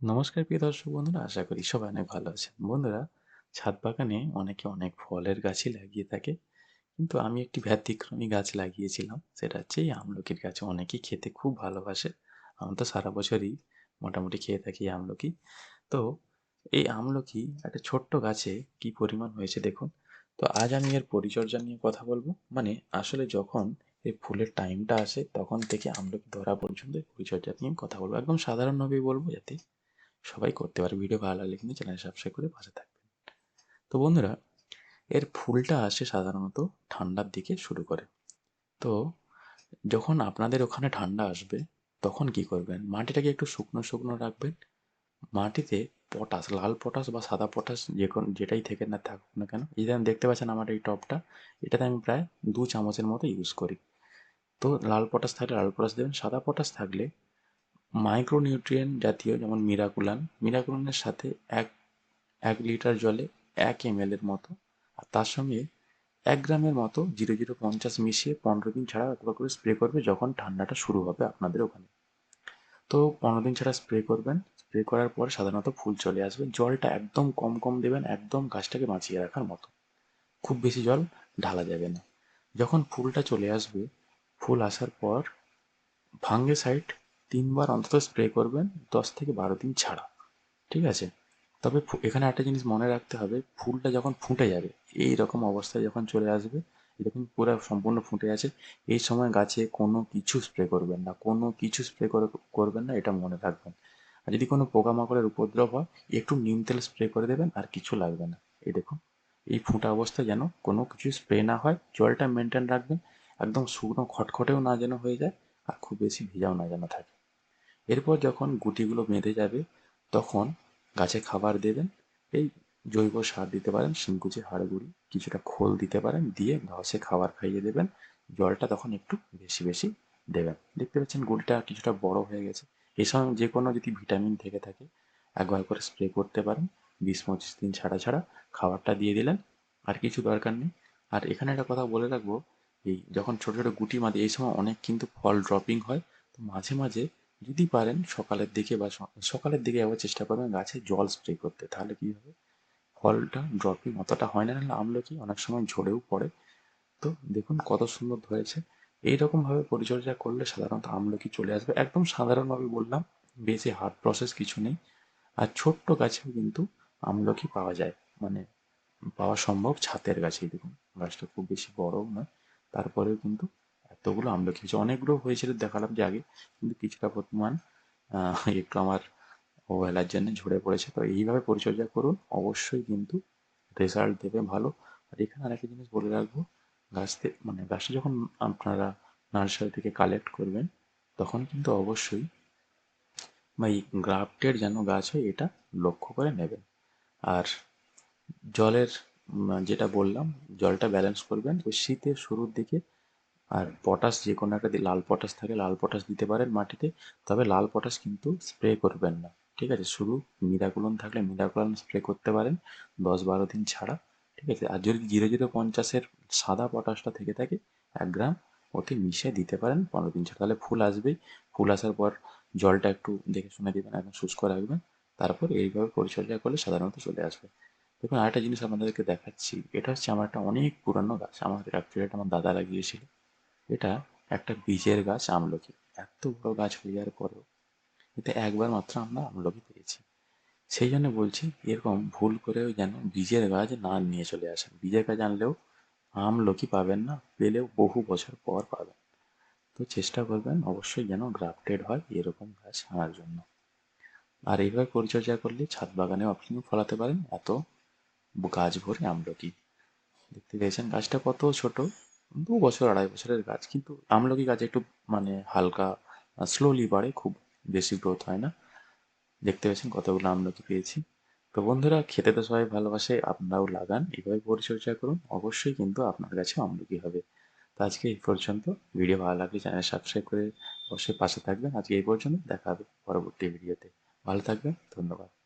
নমস্কার প্রিয় দর্শক বন্ধুরা, আশা করি সবাই অনেক ভালো আছেন। বন্ধুরা, ছাদ বাগানে অনেকে অনেক ফলের গাছই লাগিয়ে থাকে, কিন্তু আমি একটি ব্যতিক্রমী গাছ লাগিয়েছিলাম, সেটা হচ্ছে এই আমলকির গাছ। অনেকেই খেতে খুব ভালোবাসে, আমি তো সারা বছরই মোটামুটি খেয়ে থাকি আমলকি। তো এই আমলকি একটা ছোট্ট গাছে কি পরিমাণ হয়েছে দেখুন। তো আজ আমি এর পরিচর্যা নিয়ে কথা বলব। মানে আসলে যখন এই ফুলের টাইমটা আসে, তখন থেকে আমলকি ধরা পর্যন্ত পরিচর্যা নিয়ে কথা বলব। একদম সাধারণভাবেই বলব যাতে সবাই করতে পারে ভিডিও ভালো লাগলে কিন্তু চ্যানেল সাবস্ক্রাইব করে পাশে থাকবেন। তো বন্ধুরা, এর ফুলটা আসে সাধারণত ঠান্ডার দিকে শুরু করে। তো যখন আপনাদের ওখানে ঠান্ডা আসবে, তখন কি করবেন? মাটিটাকে একটু শুকনো শুকনো রাখবেন। মাটিতে পটাশ, লাল পটাশ বা সাদা পটাশ যে কোনো, যেটাই থেকে না থাকুক না কেন এই দেখতে পাচ্ছেন আমার এই টপটা, এটাতে আমি প্রায় দু চামচের মতো ইউজ করি। তো লাল পটাশ থাকলে লাল পটাশ দেবেন, সাদা পটাশ থাকলে মাইক্রোনিউট্রিয়েন্ট জাতীয় যেমন মিরাকুলান, মিরাকুলানের সাথে এক এক লিটার জলে এক এম এর মতো, আর তার সঙ্গে এক গ্রামের মতো জিরো জিরো পঞ্চাশ মিশিয়ে পনেরো দিন ছাড়া একবার করে স্প্রে করবে যখন ঠান্ডাটা শুরু হবে আপনাদের ওখানে। তো পনেরো দিন ছাড়া স্প্রে করবেন, স্প্রে করার পর সাধারণত ফুল চলে আসবে, জলটা একদম কম কম দেবেন, একদম গাছটাকে বাঁচিয়ে রাখার মতো। খুব বেশি জল ঢালা যাবে না। যখন ফুলটা চলে আসবে, ফুল আসার পর ভাঙ্গে সাইড তিনবার অন্তত স্প্রে করবেন, দশ থেকে বারো দিন ছাড়া। ঠিক আছে? তবে এখানে একটা জিনিস মনে রাখতে হবে, ফুলটা যখন ফুটে যাবে, এই রকম অবস্থায় যখন চলে আসবে এরকম পুরো সম্পূর্ণ ফুটে আছে। এই সময় গাছে কোনো কিছু স্প্রে করবেন না, কোনো কিছু স্প্রে করে, করবেন না, এটা মনে রাখবেন। আর যদি কোনো পোকামাকড়ের উপদ্রব হয়, একটু নিম তেল স্প্রে করে দেবেন, আর কিছু লাগবে না। এই দেখুন, এই ফুটা অবস্থায় যেন কোনো কিছু স্প্রে না হয়, জলটা মেনটেন রাখবেন, একদম শুকনো খটখটেও না যেন হয়ে যায়, আর খুব বেশি ভেজাও না যেন থাকে। এরপর যখন গুটিগুলো বেঁধে যাবে, তখন গাছে খাবার দেবেন। এই জৈব সার দিতে পারেন, শিংকুচি হাড় গুঁড়ি কিছুটা খোল দিতে পারেন, দিয়ে ঘাসে খাবার খাইয়ে দেবেন। জলটা তখন একটু বেশি বেশি দেবেন। দেখতে পাচ্ছেন গুটিটা কিছুটা বড় হয়ে গেছে। এই সময় যে কোনো যদি ভিটামিন থেকে থাকে, একবার করে স্প্রে করতে পারেন। বিশ, পঁচিশ দিন ছাড়া ছাড়া খাবারটা দিয়ে দিলেন, আর কিছু দরকার নেই। আর এখানে একটা কথা বলে রাখব, এই যখন ছোটো ছোটো গুটি মাঝে এই সময় অনেক কিন্তু ফল ড্রপিং হয়। তো মাঝে মাঝে যদি পারেন সকালের দিকে বা সকালের দিকে একবার চেষ্টা করবেন গাছে জল স্প্রে করতে। তাহলে কী হবে? ফলটা ড্রপিং অতটা হয় না, নাহলে আমলকি অনেক সময় ঝরেও পড়ে। তো দেখুন কত সুন্দর ধরেছে। এইরকমভাবে পরিচর্যা করলে সাধারণত আমলকি চলে আসবে। একদম সাধারণভাবে বললাম বেশি হার্ড প্রসেস কিছু নেই। আর ছোট্ট গাছেও কিন্তু আমলকি পাওয়া যায়। মানে পাওয়া সম্ভব ছাতের গাছেই। দেখুন গাছটা খুব বেশি বড়ও নয়। তারপরেও কিন্তু এতগুলো আমলকি হয়েছে অনেকগুলো হয়েছিল, দেখালাম যে আগে, কিন্তু কিছুটা পরিমাণ একটু আমার অবহেলার জন্য ঝরে পড়েছে। তো এইভাবে পরিচর্যা করুন, অবশ্যই কিন্তু রেজাল্ট দেবে ভালো। আর এখানে আরেকটা জিনিস বলে রাখব গাছ মানে গাছটা যখন আপনারা নার্সারি থেকে কালেক্ট করবেন, তখন কিন্তু অবশ্যই বা এই গ্রাফটের যেন গাছ হয়, এটা লক্ষ্য করে নেবেন। আর জলের যেটা বললাম, জলটা ব্যালেন্স করবেন। ওই শীতের শুরুর দিকে আর পটাশ যে কোনো একটা লাল পটাশ থাকে, লাল পটাশ দিতে পারেন মাটিতে, তবে লাল পটাশ কিন্তু স্প্রে করবেন না, ঠিক আছে? শুধু মিরাকুলন থাকলে মিরাকুলন স্প্রে করতে পারেন দশ বারো দিন ছাড়া, ঠিক আছে? আর যদি জিরো জিরো পঞ্চাশের সাদা পটাশটা থেকে থাকে, এক গ্রাম ওতে মিশিয়ে দিতে পারেন পনেরো দিন ছাড়া। তাহলে ফুল আসবেই, ফুল আসার পর জলটা একটু দেখে শুনে দেবেন, একদম শুষ্ক রাখবেন, তারপর এইভাবে পরিচর্যা করলে সাধারণত চলে আসবে। দেখুন, আরেকটা জিনিস আপনাদেরকে দেখাচ্ছি, এটা হচ্ছে আমার একটা অনেক পুরানো গাছ, আমার অ্যাকচুয়ালি আমার দাদা লাগিয়েছিল। এটা একটা বীজের গাছ আমলকি। এত বড় গাছ হয়ে যাওয়ার পরেও এতে একবার মাত্র আমরা আমলকি পেয়েছি। সেই জন্য বলছি, এরকম ভুল করেও যেন বীজের গাছ না নিয়ে চলে আসেন। বীজের গাছ আনলেও আমলকি পাবেন না, পেলেও বহু বছর পর পাবেন। তো চেষ্টা করবেন অবশ্যই যেন গ্রাফটেড হয় এরকম গাছ আনার জন্য। আর এইভাবে পরিচর্যা করলে ছাদ বাগানেও আপনি ফলাতে পারেন এত গাছ ভরে আমলকি। দেখতে পেয়েছেন গাছটা কত ছোট। দু বছর, আড়াই বছরের গাছ কিন্তু আমলকি গাছ একটু মানে হালকা স্লোলি বাড়ে, খুব বেশি গ্রোথ হয় না। দেখতে পেয়েছেন কতগুলো আমলকি পেয়েছি। তো বন্ধুরা, খেতে তো সবাই ভালোবাসে, আপনারাও লাগান। এভাবে পরিচর্যা করুন। অবশ্যই কিন্তু আপনার কাছে আমলকি হবে। তো আজকে এই পর্যন্ত। ভিডিও ভালো লাগলে চ্যানেল সাবস্ক্রাইব করে অবশ্যই পাশে থাকবেন। আজকে এই পর্যন্ত। দেখা হবে পরবর্তী ভিডিওতে। ভালো থাকবেন। ধন্যবাদ।